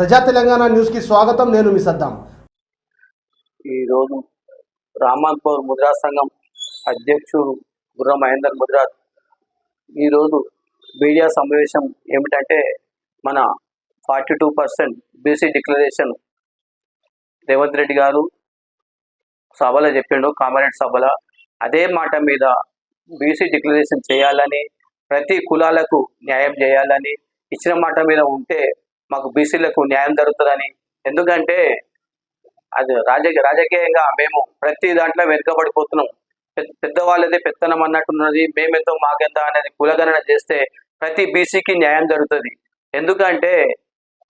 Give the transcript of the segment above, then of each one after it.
ప్రజా తెలంగాణ న్యూస్కి స్వాగతం. నేను మీ సద్దాం. ఈరోజు రామాన్పూర్ ముద్రా సంఘం అధ్యక్షుడు గుర్ర మహేందర్ ముద్రాజ్ ఈరోజు మీడియా సమావేశం ఏమిటంటే మన forty two percent BC declaration Revanth Reddy గారు సభలో చెప్పిండు కామారెడ్డి సభలో. అదే మాట మీద బీసీ డిక్లరేషన్ చేయాలని ప్రతి కులాలకు న్యాయం చేయాలని ఇచ్చిన మాట మీద ఉంటే మాకు బీసీలకు న్యాయం జరుగుతుందని. ఎందుకంటే అది రాజకీయ రాజకీయంగా మేము ప్రతి దాంట్లో వెనుకబడిపోతున్నాం. పెద్దవాళ్ళదే పెత్తనం అన్నట్టున్నది. మేమెంతో మాకెంత అనేది కులగణన చేస్తే ప్రతి బీసీకి న్యాయం జరుగుతుంది. ఎందుకంటే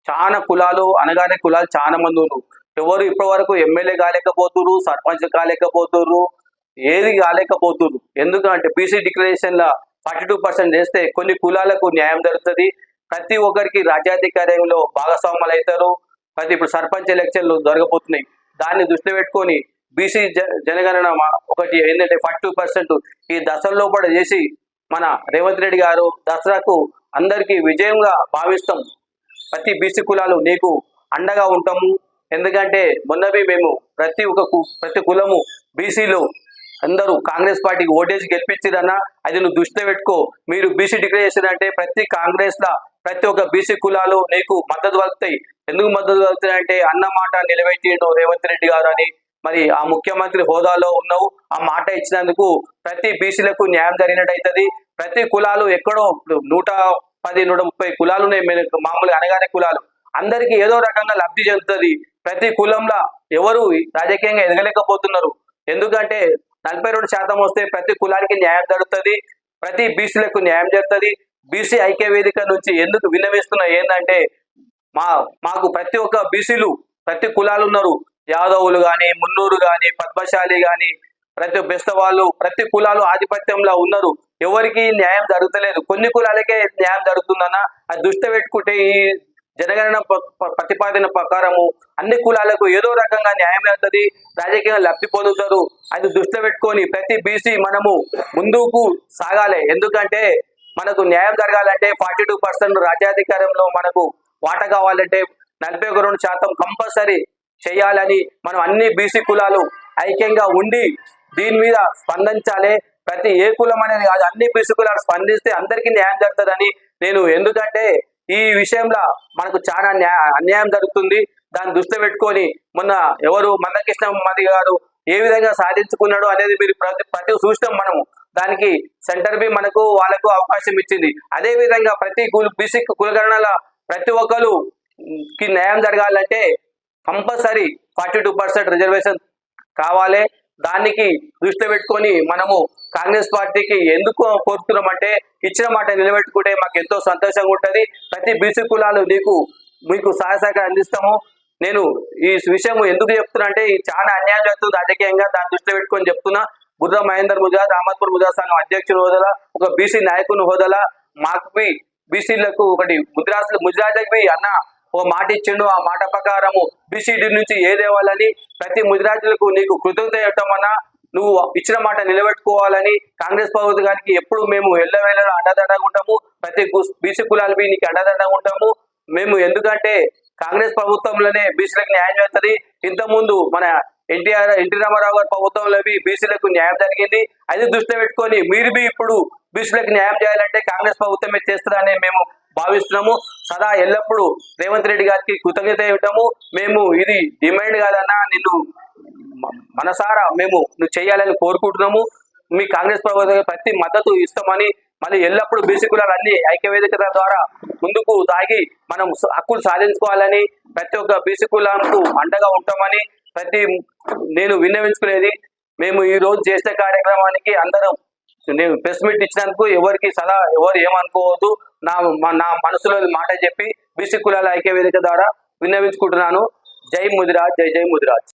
చాలా కులాలు అనగానే కులాలు చాలా మంది ఉన్నారు. ఎవరు ఇప్పటి వరకు ఎమ్మెల్యే కాలేకపోతున్నారు సర్పంచ్ కాలేకపోతున్నారు ఏది కాలేకపోతున్నారు. ఎందుకంటే బీసీ డిక్లరేషన్ల ఫార్టీ టూ పర్సెంట్ చేస్తే కొన్ని కులాలకు న్యాయం జరుగుతుంది. ప్రతి ఒక్కరికి రాజ్యాధికారంలో భాగస్వాములు అవుతారు ప్రతి ఇప్పుడు సర్పంచ్ ఎలక్షన్లు జరగబోతున్నాయి. దాన్ని దృష్టిలో పెట్టుకొని బీసీ జనగణన ఒకటి ఏంటంటే ఫార్టీ పర్సెంట్ ఈ దశల్లో కూడా చేసి మన రేవంత్ రెడ్డి గారు దసరాకు అందరికీ విజయంగా భావిస్తాం. ప్రతి బీసీ కులాలు నీకు అండగా ఉంటాము. ఎందుకంటే మొన్నవి మేము ప్రతి ఒక్క ప్రతి కులము బీసీలు అందరూ కాంగ్రెస్ పార్టీకి ఓటేసి గెలిపించిరన్నా అది నువ్వు దృష్టిలో పెట్టుకో. మీరు బీసీ డిక్లేర్ చేసిరంటే ప్రతి కాంగ్రెస్లో ప్రతి ఒక్క బీసీ కులాలు నీకు మద్దతు పలుకుతాయి ఎందుకు మద్దతు పలుకుతాయి అంటే అన్న మాట నిలబెట్టిండు రేవంత్ రెడ్డి గారు అని. మరి ఆ ముఖ్యమంత్రి హోదాలో ఉన్నావు. ఆ మాట ఇచ్చినందుకు ప్రతి బీసీలకు న్యాయం జరిగినట్టు అవుతుంది ప్రతి కులాలు ఎక్కడో నూట పది నూట ముప్పై కులాలు ఉన్నాయి. మామూలుగా అనగానే కులాలు. అందరికీ ఏదో రకంగా లబ్ధి చెందుతుంది. ప్రతి కులంలో ఎవరు రాజకీయంగా ఎదగలేకపోతున్నారు. ఎందుకంటే నలభై రెండు శాతం వస్తే ప్రతి కులానికి న్యాయం జరుగుతుంది. ప్రతి బీసీలకు న్యాయం జరుగుతుంది. బీసీ ఐక్య వేదిక నుంచి ఎందుకు విన్నవిస్తున్నా ఏంటంటే మా మాకు ప్రతి ఒక్క బీసీలు ప్రతి కులాలు ఉన్నారు. యాదవులు కానీ మున్నూరు కానీ పద్మశాలి కానీ ప్రతి బెస్తవాళ్ళు ప్రతి కులాలు ఆధిపత్యంలో ఉన్నారు. ఎవరికి న్యాయం జరుగుతలేదు. కొన్ని కులాలకే న్యాయం జరుగుతుందన్నా అది దృష్టి పెట్టుకుంటే ఈ జనగణన ప్రతిపాదన ప్రకారము అన్ని కులాలకు ఏదో రకంగా న్యాయం జరుగుతుంది రాజకీయంగా లబ్ధి పొందుతారు. అది దృష్టిలో పెట్టుకొని ప్రతి బీసీ మనము ముందుకు సాగాలి. ఎందుకంటే మనకు న్యాయం జరగాలంటే ఫార్టీ టూ పర్సెంట్ రాజ్యాధికారంలో మనకు వాట కావాలంటే నలభై ఒక రెండు శాతం కంపల్సరీ చేయాలని మనం అన్ని బీసీ కులాలు ఐక్యంగా ఉండి దీని మీద స్పందించాలి. ప్రతి ఏ కులం అనేది కాదు అన్ని బీసీ కులాలు స్పందిస్తే అందరికీ న్యాయం జరుగుతుందని నేను ఎందుకంటే ఈ విషయంలో మనకు చాలా అన్యాయం జరుగుతుంది. దాన్ని దృష్టిలో పెట్టుకొని మొన్న ఎవరు మందకృష్ణ మది గారు ఏ విధంగా సాధించుకున్నాడు అనేది మీరు ప్రతి ప్రతి చూసినాం మనము దానికి సెంటర్ బి మనకు వాళ్ళకు అవకాశం ఇచ్చింది. అదే విధంగా ప్రతి కుల బీసీ కులగణన ప్రతి ఒక్కరు కి న్యాయం జరగాలంటే compulsory forty two percent reservation కావాలి. దానికి దృష్టిలో పెట్టుకొని మనము కాంగ్రెస్ పార్టీకి ఎందుకు కోరుతున్నామంటే ఇచ్చిన మాట నిలబెట్టుకుంటే మాకు ఎంతో సంతోషంగా ఉంటుంది. ప్రతి బీసీ కులాలు నీకు మీకు సహాయ సహకారం అందిస్తాము. నేను ఈ విషయం ఎందుకు చెప్తున్నా అంటే చాలా అన్యాయం జరుగుతుంది రాజకీయంగా దాన్ని దృష్టిలో పెట్టుకొని చెప్తున్నా. బుర్రా మహేందర్ ముజాద్ అహ్మద్పూర్ ముజాద్ సంఘం అధ్యక్షుని హోదాలా ఒక బీసీ నాయకుని హోదాలా మాకు బీసీలకు ఒకటి ముద్రాసులు ముద్రాజకి అన్న ఓ మాట ఇచ్చిండు. ఆ మాట ప్రకారము బీసీడీ నుంచి ఏదేవాలని ప్రతి ముద్రాజులకు నీకు కృతజ్ఞత ఇవ్వటమన్నా నువ్వు ఇచ్చిన మాట నిలబెట్టుకోవాలని కాంగ్రెస్ ప్రభుత్వానికి ఎప్పుడు మేము ఎల్లవేళలో అండదండగా ఉంటాము. ప్రతి బీసీ కులాలపై నీకు అండదండగా ఉంటాము. మేము ఎందుకంటే కాంగ్రెస్ ప్రభుత్వంలోనే బీసీలకు న్యాయం చేస్తుంది. ఇంతకుముందు మన ఎన్టీఆర్ ఎన్టీ రామారావు గారి ప్రభుత్వంలో బీసీలకు న్యాయం జరిగింది. అది దృష్టిలో పెట్టుకొని మీరు బి ఇప్పుడు బీసీలకు న్యాయం చేయాలంటే కాంగ్రెస్ ప్రభుత్వమే చేస్తుందని మేము భావిస్తున్నాము. సదా ఎల్లప్పుడూ రేవంత్ రెడ్డి గారికి కృతజ్ఞత ఇవ్వటము మేము ఇది డిమాండ్ కాదన్నా నిన్ను మనసారా మేము నువ్వు చేయాలని కోరుకుంటున్నాము. మీ కాంగ్రెస్ ప్రభుత్వం ప్రతి మద్దతు ఇస్తామని మళ్ళీ ఎల్లప్పుడూ బీసీ కులాలు అన్ని ఐక్యవేదిక ద్వారా ముందుకు సాగి మనం హక్కులు సాధించుకోవాలని ప్రతి ఒక్క బీసీ కులాలకు అండగా ఉంటామని ప్రతి నేను విన్నవించుకునేది మేము ఈ రోజు చేసే కార్యక్రమానికి అందరం నేను ప్రెస్ మీట్ ఇచ్చినందుకు ఎవరికి సలహా ఎవరు ఏమనుకోవద్దు. నా నా మనసులోని మాట చెప్పి బీసీ కులాల ఐక్య వేదిక ద్వారా విన్నవించుకుంటున్నాను. జై ముదిరాజ్ జై జై ముదిరాజ్.